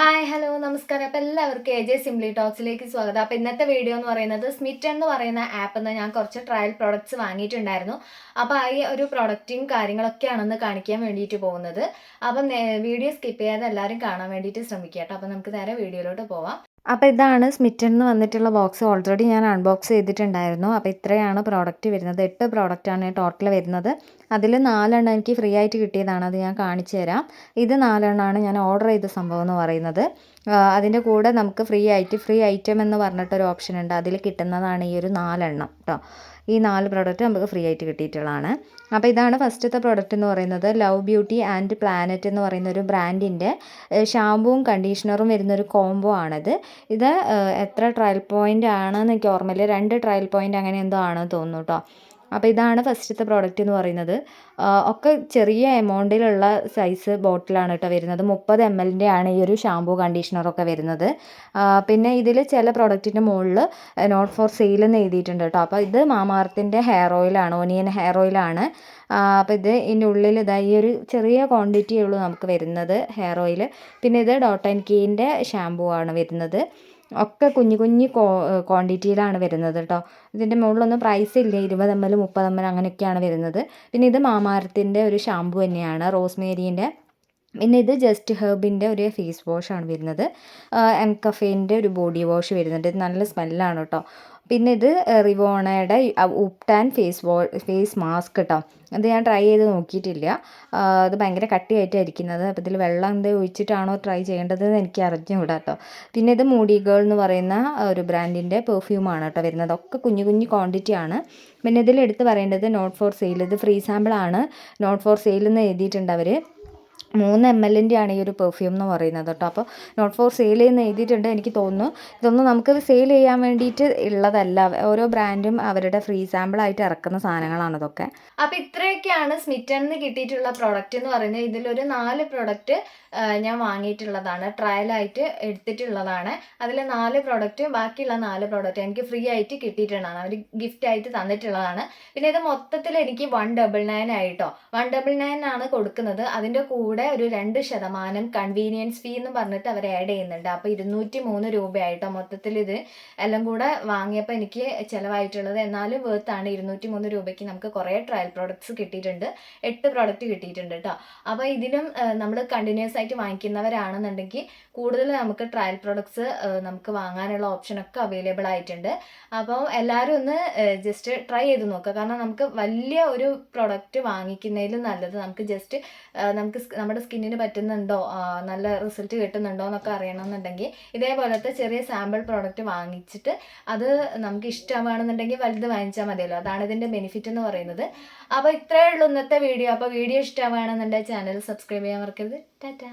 Hi hello നമസ്കാരം. അപ്പം എല്ലാവർക്കും എ ജെ സിംപ്ലി ടോക്സിലേക്ക് സ്വാഗതം. അപ്പം ഇന്നത്തെ വീഡിയോ എന്ന് പറയുന്നത് സ്മിറ്റ് എന്ന് പറയുന്ന ആപ്പിൽ നിന്ന് ഞാൻ കുറച്ച് ട്രയൽ പ്രോഡക്റ്റ്സ് വാങ്ങിയിട്ടുണ്ടായിരുന്നു. അപ്പോൾ ആ ഒരു പ്രോഡക്റ്റും കാര്യങ്ങളൊക്കെയാണെന്ന് കാണിക്കാൻ വേണ്ടിയിട്ട് പോകുന്നത്. അപ്പം വീഡിയോ സ്കിപ്പ് ചെയ്യാതെ എല്ലാവരും കാണാൻ വേണ്ടിയിട്ട് ശ്രമിക്കുക കേട്ടോ. അപ്പം നമുക്ക് നേരെ വീഡിയോയിലോട്ട് പോവാം. അപ്പോൾ ഇതാണ് സ്മിറ്റൻ എന്ന് വന്നിട്ടുള്ള ബോക്സ് ഓൾറെഡി ഞാൻ അൺബോക്സ് ചെയ്തിട്ടുണ്ടായിരുന്നു. അപ്പോൾ ഇത്രയാണ് പ്രോഡക്റ്റ് വരുന്നത്. എട്ട് പ്രോഡക്റ്റാണ് ടോട്ടൽ വരുന്നത്. അതിൽ നാലെണ്ണം എനിക്ക് ഫ്രീ ആയിട്ട് കിട്ടിയതാണ്. അത് ഞാൻ കാണിച്ചു തരാം. ഇത് നാലെണ്ണമാണ് ഞാൻ ഓർഡർ ചെയ്ത സംഭവം എന്ന് പറയുന്നത്. അതിന്റെ കൂടെ നമുക്ക് ഫ്രീ ആയിട്ട് ഫ്രീ ഐറ്റം എന്ന് പറഞ്ഞിട്ടൊരു ഓപ്ഷൻ ഉണ്ട്. അതിൽ കിട്ടുന്നതാണ് ഈ ഒരു നാലെണ്ണം കേട്ടോ ഈ നാല് പ്രോഡക്റ്റ് നമുക്ക് ഫ്രീ ആയിട്ട് കിട്ടിയിട്ടുള്ളതാണ്. അപ്പോൾ ഇതാണ് ഫസ്റ്റത്തെ പ്രോഡക്റ്റ് എന്ന് പറയുന്നത്. ലവ് ബ്യൂട്ടി ആൻഡ് പ്ലാനറ്റ് എന്ന് പറയുന്ന ഒരു ബ്രാൻഡിന്റെ ഷാമ്പുവും കണ്ടീഷണറും വരുന്നൊരു കോംബോ ആണിത്. ഇത് എത്ര ട്രയൽ പോയിന്റ് ആണെന്ന് എനിക്ക് ഓർമ്മയില്ല. രണ്ട് ട്രയൽ പോയിന്റ് അങ്ങനെ എന്തോ ആണെന്ന് തോന്നുന്നു കേട്ടോ അപ്പോൾ ഇതാണ് ഫസ്റ്റത്തെ പ്രോഡക്റ്റ് എന്ന് പറയുന്നത്. ഒക്കെ ചെറിയ എമൗണ്ടിലുള്ള സൈസ് ബോട്ടിലാണ് കേട്ടോ വരുന്നത്. മുപ്പത് എം എല്ലിന്റെ ആണ് ഈ ഒരു ഷാമ്പൂ കണ്ടീഷണറൊക്കെ വരുന്നത്. പിന്നെ ഇതിൽ ചില പ്രോഡക്റ്റിന്റെ മുകളിൽ നോട്ട് ഫോർ സെയിൽ എന്ന് എഴുതിയിട്ടുണ്ട് കേട്ടോ. അപ്പോൾ ഇത് മാമാർത്തിന്റെ ഹെയർ ഓയിലാണ് ഒനിയൻ ഹെയർ ഓയിലാണ് അപ്പോൾ ഇത് ഇതിന്റെ ഉള്ളിൽ ഇതാ ഈ ഒരു ചെറിയ ക്വാണ്ടിറ്റിയേ ഉള്ളൂ നമുക്ക് വരുന്നത് ഹെയർ ഓയിൽ പിന്നെ ഇത് ഡോട്ട് ആൻഡ് കീന്റെ ഷാമ്പൂ ആണ് വരുന്നത്. ഒക്കെ കുഞ്ഞു കുഞ്ഞു ക്വാണ്ടിറ്റിയിലാണ് വരുന്നത് കേട്ടോ ഇതിന്റെ മുകളിലൊന്നും പ്രൈസ് ഇല്ല. ഇരുപത് എം എൽ മുപ്പത് എം എൽ അങ്ങനെയൊക്കെയാണ് വരുന്നത്. പിന്നെ ഇത് മാമാരത്തിന്റെ ഒരു ഷാമ്പു തന്നെയാണ് റോസ്മേരീന്റെ പിന്നെ ഇത് ജസ്റ്റ് ഹെർബിന്റെ ഒരു ഫേസ് വാഷാണ് വരുന്നത്. എം കഫേന്റെ ഒരു ബോഡി വാഷ് വരുന്നുണ്ട്. ഇത് നല്ല സ്മെല്ലാണ് കേട്ടോ പിന്നെ ഇത് റിവോണയുടെ ഉപ്ടാൻ ഫേസ് വാ ഫേസ് മാസ്ക് കേട്ടോ അത് ഞാൻ ട്രൈ ചെയ്ത് നോക്കിയിട്ടില്ല. അത് ഭയങ്കര കട്ടിയായിട്ടാണ് ഇരിക്കുന്നത് അപ്പോൾ ഇതിൽ വെള്ളം എന്ത് ഒഴിച്ചിട്ടാണോ ട്രൈ ചെയ്യേണ്ടത് എന്ന് എനിക്ക് അറിഞ്ഞുകൂടാ കേട്ടോ പിന്നെ ഇത് മൂഡി ഗേൾ എന്ന് പറയുന്ന ഒരു ബ്രാൻഡിന്റെ പെർഫ്യൂമാണ് കേട്ടോ വരുന്നത്. ഒക്കെ കുഞ്ഞു കുഞ്ഞു ക്വാണ്ടിറ്റി ആണ്. പിന്നെ ഇതിൽ എടുത്ത് പറയേണ്ടത് നോട്ട് ഫോർ സെയിൽ. ഇത് ഫ്രീ സാമ്പിളാണ് നോട്ട് ഫോർ സെയിൽ എന്ന് എഴുതിയിട്ടുണ്ട് അവർ മൂന്ന് എം എല്ലിന്റെ ആണ് ഈ ഒരു പെർഫ്യൂം എന്ന് പറയുന്നത് കേട്ടോ. അപ്പോൾ നോട്ട് ഫോർ സെയിൽ ചെയ്യുന്ന എഴുതിയിട്ടുണ്ട് എനിക്ക് തോന്നുന്നു. ഇതൊന്നും നമുക്ക് സെയിൽ ചെയ്യാൻ വേണ്ടിയിട്ട് ഉള്ളതല്ല. ഓരോ ബ്രാൻഡും അവരുടെ ഫ്രീ സാമ്പിൾ ആയിട്ട് ഇറക്കുന്ന സാധനങ്ങളാണ് ഇതൊക്കെ. അപ്പോൾ ഇത്രയൊക്കെയാണ് സ്മിറ്റനിന്ന് കിട്ടിയിട്ടുള്ള പ്രോഡക്റ്റ് എന്ന് പറയുന്നത്. ഇതിലൊരു നാല് പ്രോഡക്റ്റ് ഞാൻ വാങ്ങിയിട്ടുള്ളതാണ്. ട്രയലായിട്ട് എടുത്തിട്ടുള്ളതാണ്. അതിൽ നാല് പ്രോഡക്റ്റ് ബാക്കിയുള്ള നാല് പ്രോഡക്റ്റ് എനിക്ക് ഫ്രീ ആയിട്ട് കിട്ടിയിട്ടുള്ളതാണ്. അവർ ഗിഫ്റ്റ് ആയിട്ട് തന്നിട്ടുള്ളതാണ്. പിന്നെ ഇത് മൊത്തത്തിൽ എനിക്ക് വൺ ഡബിൾ നയൻ ആയിട്ടോ വൺ ഡബിൾ നയൻ ആണ് കൊടുക്കുന്നത്. അതിന്റെ കൂടെ ഒരു രണ്ട് ശതമാനം കൺവീനിയൻസ് ഫീ എന്ന് പറഞ്ഞിട്ട് അവർ ആഡ് ചെയ്യുന്നുണ്ട്. അപ്പോൾ ഇരുന്നൂറ്റി മൂന്ന് രൂപയായിട്ടോ മൊത്തത്തിൽ ഇത് എല്ലാം കൂടെ വാങ്ങിയപ്പോൾ എനിക്ക് ചിലവായിട്ടുള്ളത്. എന്നാലും വേർത്താണ് ഇരുന്നൂറ്റി മൂന്ന് രൂപയ്ക്ക് നമുക്ക് കുറേ ട്രയൽ പ്രോഡക്ട്സ് കിട്ടിയിട്ടുണ്ട്. എട്ട് പ്രോഡക്റ്റ് കിട്ടിയിട്ടുണ്ട് കേട്ടോ അപ്പോൾ ഇതിനും നമ്മൾ കണ്ടിന്യൂസ് ആയിട്ട് വാങ്ങിക്കുന്നവരാണെന്നുണ്ടെങ്കിൽ കൂടുതൽ നമുക്ക് ട്രയൽ പ്രോഡക്ട്സ് നമുക്ക് വാങ്ങാനുള്ള ഓപ്ഷൻ ഒക്കെ അവൈലബിൾ ആയിട്ടുണ്ട്. അപ്പോൾ എല്ലാവരും ഒന്ന് ജസ്റ്റ് ട്രൈ ചെയ്ത് നോക്കുക. കാരണം നമുക്ക് വലിയ ഒരു പ്രോഡക്റ്റ് വാങ്ങിക്കുന്നതിലും നല്ലത് നമുക്ക് ജസ്റ്റ് നമുക്ക് നമ്മുടെ സ്കിന്നിന് പറ്റുന്നുണ്ടോ? നല്ല റിസൾട്ട് കിട്ടുന്നുണ്ടോ എന്നൊക്കെ അറിയണമെന്നുണ്ടെങ്കിൽ ഇതേപോലത്തെ ചെറിയ സാമ്പിൾ പ്രോഡക്റ്റ് വാങ്ങിച്ചിട്ട് അത് നമുക്ക് ഇഷ്ടമാണെന്നുണ്ടെങ്കിൽ വലുത് വാങ്ങിച്ചാൽ മതിയല്ലോ. അതാണ് ഇതിന്റെ ബെനിഫിറ്റ് എന്ന് പറയുന്നത്. അപ്പോൾ ഇത്രയേ ഉള്ളൂ ഇന്നത്തെ വീഡിയോ. അപ്പോൾ വീഡിയോ ഇഷ്ടമാണെന്നുണ്ടെങ്കിൽ ചാനൽ സബ്സ്ക്രൈബ് ചെയ്യാൻ മറക്കരുത്. ടാറ്റ.